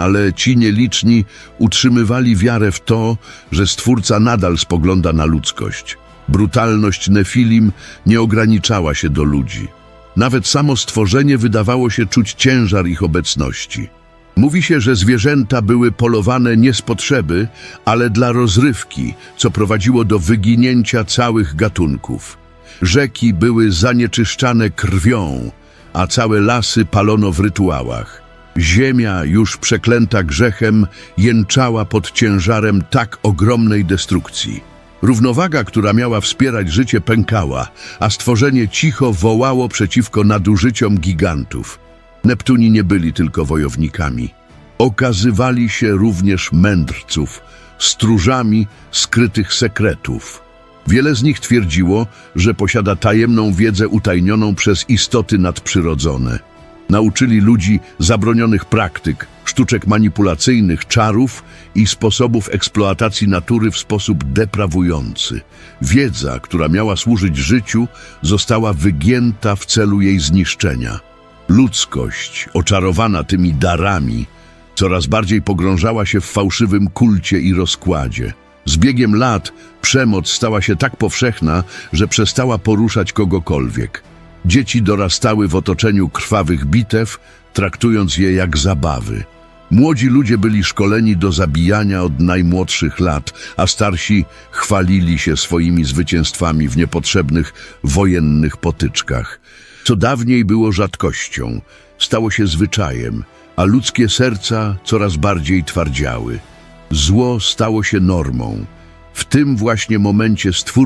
ale ci nieliczni utrzymywali wiarę w to, że Stwórca nadal spogląda na ludzkość. Brutalność Nefilim nie ograniczała się do ludzi. Nawet samo stworzenie wydawało się czuć ciężar ich obecności. Mówi się, że zwierzęta były polowane nie z potrzeby, ale dla rozrywki, co prowadziło do wyginięcia całych gatunków. Rzeki były zanieczyszczane krwią, a całe lasy palono w rytuałach. Ziemia, już przeklęta grzechem, jęczała pod ciężarem tak ogromnej destrukcji. Równowaga, która miała wspierać życie, pękała, a stworzenie cicho wołało przeciwko nadużyciom gigantów. Neptuni nie byli tylko wojownikami. Okazywali się również mędrców, stróżami skrytych sekretów. Wiele z nich twierdziło, że posiada tajemną wiedzę utajnioną przez istoty nadprzyrodzone. Nauczyli ludzi zabronionych praktyk, sztuczek manipulacyjnych, czarów i sposobów eksploatacji natury w sposób deprawujący. Wiedza, która miała służyć życiu, została wygięta w celu jej zniszczenia. Ludzkość, oczarowana tymi darami, coraz bardziej pogrążała się w fałszywym kulcie i rozkładzie. Z biegiem lat przemoc stała się tak powszechna, że przestała poruszać kogokolwiek. Dzieci dorastały w otoczeniu krwawych bitew, traktując je jak zabawy. Młodzi ludzie byli szkoleni do zabijania od najmłodszych lat, a starsi chwalili się swoimi zwycięstwami w niepotrzebnych wojennych potyczkach. Co dawniej było rzadkością, stało się zwyczajem, a ludzkie serca coraz bardziej twardziały. Zło stało się normą. W tym właśnie momencie stwórca